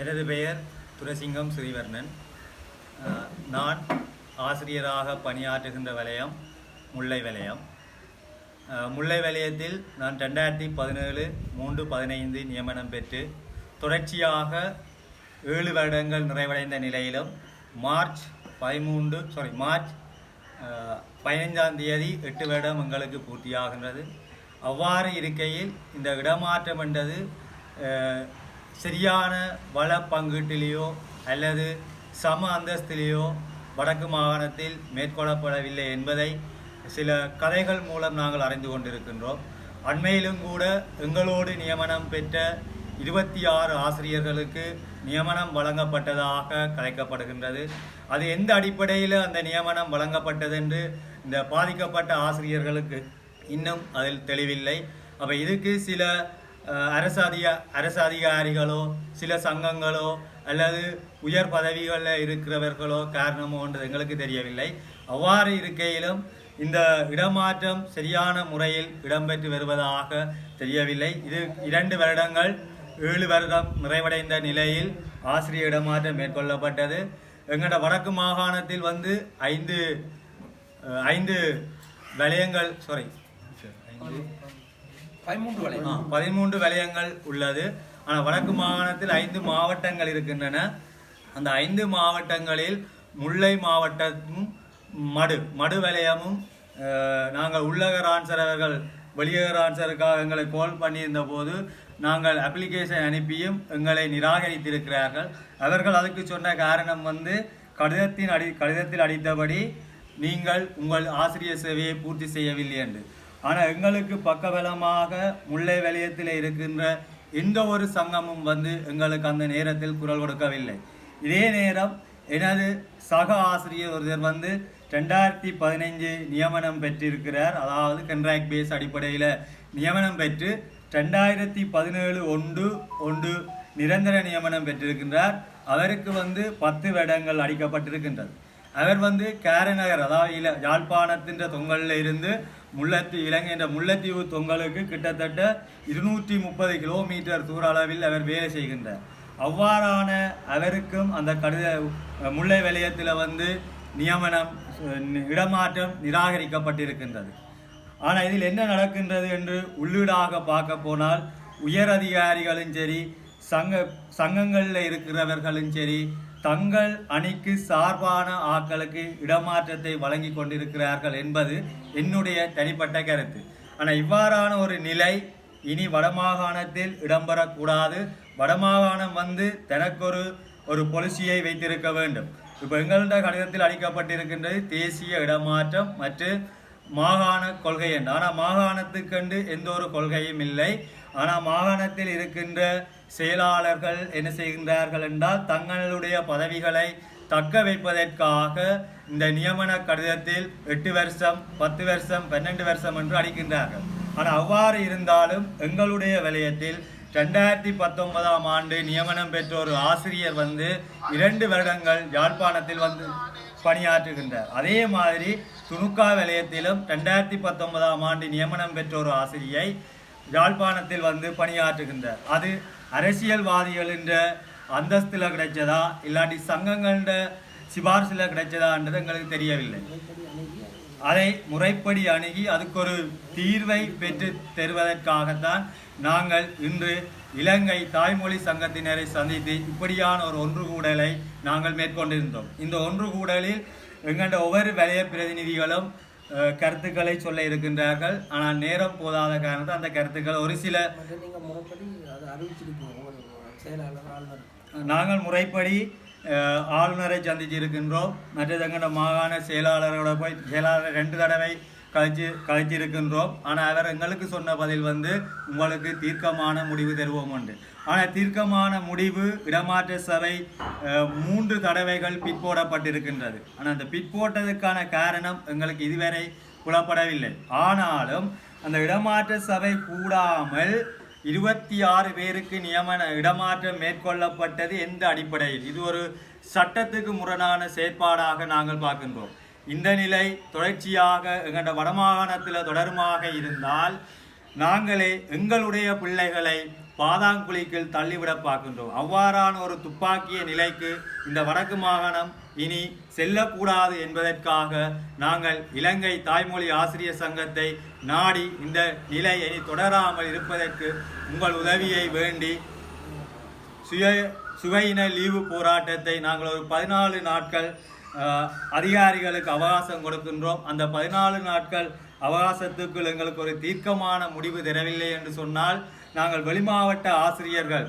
எனது பெயர் துரசிங்கம் ஸ்ரீவர்ணன். நான் ஆசிரியராக பணியாற்றுகின்ற வலயம் முல்லை வலயம். முல்லை வலயத்தில் நான் ரெண்டாயிரத்தி பதினேழு மூன்று பதினைந்து நியமனம் பெற்று தொடர்ச்சியாக ஏழு வருடங்கள் நிறைவடைந்த நிலையிலும் மார்ச் பதிமூன்று சாரி மார்ச் பதினைஞ்சாம் தேதி எட்டு வருடம் எங்களுக்கு பூர்த்தியாகின்றது. அவ்வாறு இருக்கையில் இந்த இடமாற்றம் என்றது சரியான வள பங்கீட்டிலேயோ அல்லது சம அந்தஸ்திலேயோ வடக்கு மாகாணத்தில் மேற்கொள்ளப்படவில்லை என்பதை சில கதைகள் மூலம் நாங்கள் அறிந்து கொண்டிருக்கின்றோம். அண்மையிலும் கூட எங்களோடு நியமனம் பெற்ற இருபத்தி ஆறு ஆசிரியர்களுக்கு நியமனம் வழங்கப்பட்டதாக கலைக்கப்படுகின்றது. அது எந்த அடிப்படையில் அந்த நியமனம் வழங்கப்பட்டதென்று இந்த பாதிக்கப்பட்ட ஆசிரியர்களுக்கு இன்னும் அதில் தெளிவில்லை. அப்போ இதுக்கு சில அரசாதிக அரசு அதிக அரசு அதிகாரிகளோ சில சங்கங்களோ அல்லது உயர் பதவிகளில் இருக்கிறவர்களோ காரணமோன்றது எங்களுக்கு தெரியவில்லை. அவ்வாறு இருக்கையிலும் இந்த இடமாற்றம் சரியான முறையில் இடம்பெற்று வருவதாக தெரியவில்லை. இது இரண்டு வருடங்கள் ஏழு வருடம் நிறைவடைந்த நிலையில் ஆசிரியர் இடமாற்றம் மேற்கொள்ளப்பட்டது. எங்களோட வடக்கு மாகாணத்தில் வந்து ஐந்து ஐந்து வலயங்கள் சாரி பதிமூன்று வலயம் பதிமூன்று வலயங்கள் உள்ளது. ஆனால் வடக்கு மாகாணத்தில் ஐந்து மாவட்டங்கள் இருக்கின்றன. அந்த ஐந்து மாவட்டங்களில் முல்லை மாவட்டமும் மடு மடு வலயமும் நாங்கள் உள்ளகர் ஆன்சர் அவர்கள் வெளியகர் ஆன்சருக்காக எங்களை கால் பண்ணியிருந்த போது நாங்கள் அப்ளிகேஷன் அனுப்பியும் எங்களை நிராகரித்திருக்கிறார்கள். அவர்கள் அதுக்கு சொன்ன காரணம் வந்து கடிதத்தின் அடி கடிதத்தில் அடித்தபடி நீங்கள் உங்கள் ஆசிரியர் சேவையை பூர்த்தி செய்யவில்லை என்று. ஆனால் எங்களுக்கு பக்கபலமாக முல்லை வலயத்தில் இருக்கின்ற எந்த ஒரு சங்கமும் வந்து எங்களுக்கு அந்த நேரத்தில் குரல் கொடுக்கவில்லை. இதே நேரம் எனது சக ஆசிரியர் ஒருத்தர் வந்து ரெண்டாயிரத்தி பதினைஞ்சு நியமனம் பெற்றிருக்கிறார். அதாவது கண்ட்ராக்ட் பேஸ் அடிப்படையில் நியமனம் பெற்று ரெண்டாயிரத்தி பதினேழு ஒன்று ஒன்று நிரந்தர நியமனம் பெற்றிருக்கின்றார். அவருக்கு வந்து பத்து வருடங்கள் அளிக்கப்பட்டிருக்கின்றது. அவர் வந்து கேரநகர் அதாவது இல யாழ்ப்பாணத்தின்ற தொங்கலில் இருந்து முல்லைத்தீவு இலங்கை என்ற முல்லைத்தீவு தொங்கலுக்கு கிட்டத்தட்ட இருநூற்றி முப்பது கிலோமீட்டர் தூர அளவில் அவர் வேலை செய்கின்றார். அவ்வாறான அவருக்கும் அந்த கடித முல்லை வலயத்தில் வந்து நியமனம் இடமாற்றம் நிராகரிக்கப்பட்டிருக்கின்றது. ஆனால் இதில் என்ன நடக்கின்றது என்று உள்ளீடாக பார்க்க போனால் உயர் அதிகாரிகளும் சரி சங்க சங்கங்களில் இருக்கிறவர்களும் சரி தங்கள் அணிக்கு சார்பான ஆட்களுக்கு இடமாற்றத்தை வழங்கி கொண்டிருக்கிறார்கள் என்பது என்னுடைய தனிப்பட்ட கருத்து. ஆனால் இவ்வாறான ஒரு நிலை இனி வடமாகாணத்தில் இடம்பெறக்கூடாது. வடமாகாணம் வந்து தனக்கொரு ஒரு பொலிசியை வைத்திருக்க வேண்டும். இப்போ எங்கள்ட கடிதத்தில் அளிக்கப்பட்டிருக்கின்றது தேசிய இடமாற்றம் மற்றும் மாகாண கொள்கை என்று. ஆனால் மாகாணத்துக்கென்று எந்த ஒரு கொள்கையும் இல்லை. ஆனால் மாகாணத்தில் இருக்கின்ற செயலாளர்கள் என்ன செய்கின்றார்கள் என்றால் தங்களுடைய பதவிகளை தக்க வைப்பதற்காக இந்த நியமன கடிதத்தில் எட்டு வருஷம் பத்து வருஷம் பன்னெண்டு வருஷம் என்று அளிக்கின்றார்கள். ஆனால் அவ்வாறு இருந்தாலும் எங்களுடைய வலயத்தில் ரெண்டாயிரத்தி பத்தொன்பதாம் ஆண்டு நியமனம் பெற்ற ஒரு ஆசிரியர் வந்து இரண்டு வருடங்கள் யாழ்ப்பாணத்தில் வந்து பணியாற்றுகின்றார். அதே மாதிரி துணுக்கா வலயத்திலும் ரெண்டாயிரத்தி பத்தொன்பதாம் ஆண்டு நியமனம் பெற்ற ஒரு ஆசிரியை யாழ்ப்பாணத்தில் வந்து பணியாற்றுகின்றார். அது அரசியல்வாதிகள் என்ற அந்தஸ்தில் கிடைச்சதா? இல்லாட்டி சங்கங்கள்ன்ற சிபார்சில் கிடைச்சதான்றது எங்களுக்கு தெரியவில்லை. அதை முறைப்படி அணுகி அதுக்கு ஒரு தீர்வை பெற்று தருவதற்காகத்தான் நாங்கள் இன்று இலங்கை தாய்மொழி சங்கத்தினரை சந்தித்து இப்படியான ஒரு ஒன்று கூடலை நாங்கள் மேற்கொண்டிருந்தோம். இந்த ஒன்று கூடலில் எங்கள்ட ஒவ்வொரு வலய பிரதிநிதிகளும் கருத்துக்களை சொல்ல இருக்கின்றார்கள். ஆனால் நேரம் போதாத காரணத்தை அந்த கருத்துக்கள் ஒரு சில செயலாளர் ஆளுநர். நாங்கள் முறைப்படி ஆளுநரை சந்திச்சு இருக்கின்றோம் மற்றது மாகாண செயலாளரோட போய் செயலாளர் ரெண்டு தடவை கழிச்சு கழிச்சிருக்கின்றோம். ஆனால் அவர் எங்களுக்கு சொன்ன பதில் வந்து உங்களுக்கு தீர்க்கமான முடிவு தருவோம் உண்டு ஆனால் தீர்க்கமான முடிவு இடமாற்ற சபை மூன்று தடவைகள் பிற்போடப்பட்டிருக்கின்றது ஆனால் அந்த பிற்போட்டதுக்கான காரணம் எங்களுக்கு இதுவரை புலப்படவில்லை. ஆனாலும் அந்த இடமாற்ற சபை கூடாமல் இருபத்தி ஆறு பேருக்கு நியமன இடமாற்றம் மேற்கொள்ளப்பட்டது எந்த அடிப்படையில்? இது ஒரு சட்டத்துக்கு முரணான செயற்பாடாக நாங்கள் பார்க்கின்றோம். இந்த நிலை தொடர்ச்சியாக எங்கள்ட வடமாகாணத்தில் தொடருமாக இருந்தால் நாங்களே எங்களுடைய பிள்ளைகளை பாதாங்குழிக்குள் தள்ளிவிட பார்க்கின்றோம். அவ்வாறான ஒரு துப்பாக்கிய நிலைக்கு இந்த வடக்கு மாகாணம் இனி செல்லக்கூடாது என்பதற்காக நாங்கள் இலங்கை தாய்மொழி ஆசிரியர் சங்கத்தை நாடி இந்த நிலை இனி தொடராமல் இருப்பதற்கு உங்கள் உதவியை வேண்டி சுய சுவையின லீவு போராட்டத்தை நாங்கள் ஒரு பதினாலு நாட்கள் அதிகாரிகளுக்கு அவகாசம் கொடுக்கின்றோம். அந்த பதினாலு நாட்கள் அவகாசத்துக்குள் எங்களுக்கு ஒரு தீர்க்கமான முடிவு தரவில்லை என்று சொன்னால் நாங்கள் வெளிமாவட்ட ஆசிரியர்கள்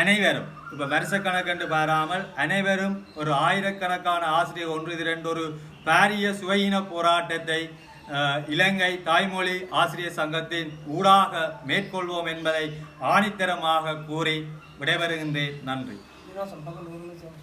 அனைவரும் இப்போ வருஷக்கணக்கென்று பாராமல் அனைவரும் ஒரு ஆயிரக்கணக்கான ஆசிரியர் ஒன்று திரண்டு ஒரு பாரிய சுவையின போராட்டத்தை இலங்கை தாய்மொழி ஆசிரியர் சங்கத்தின் ஊடாக மேற்கொள்வோம் என்பதை ஆணித்தரமாக கூறி விடைபெறுகின்றேன். நன்றி.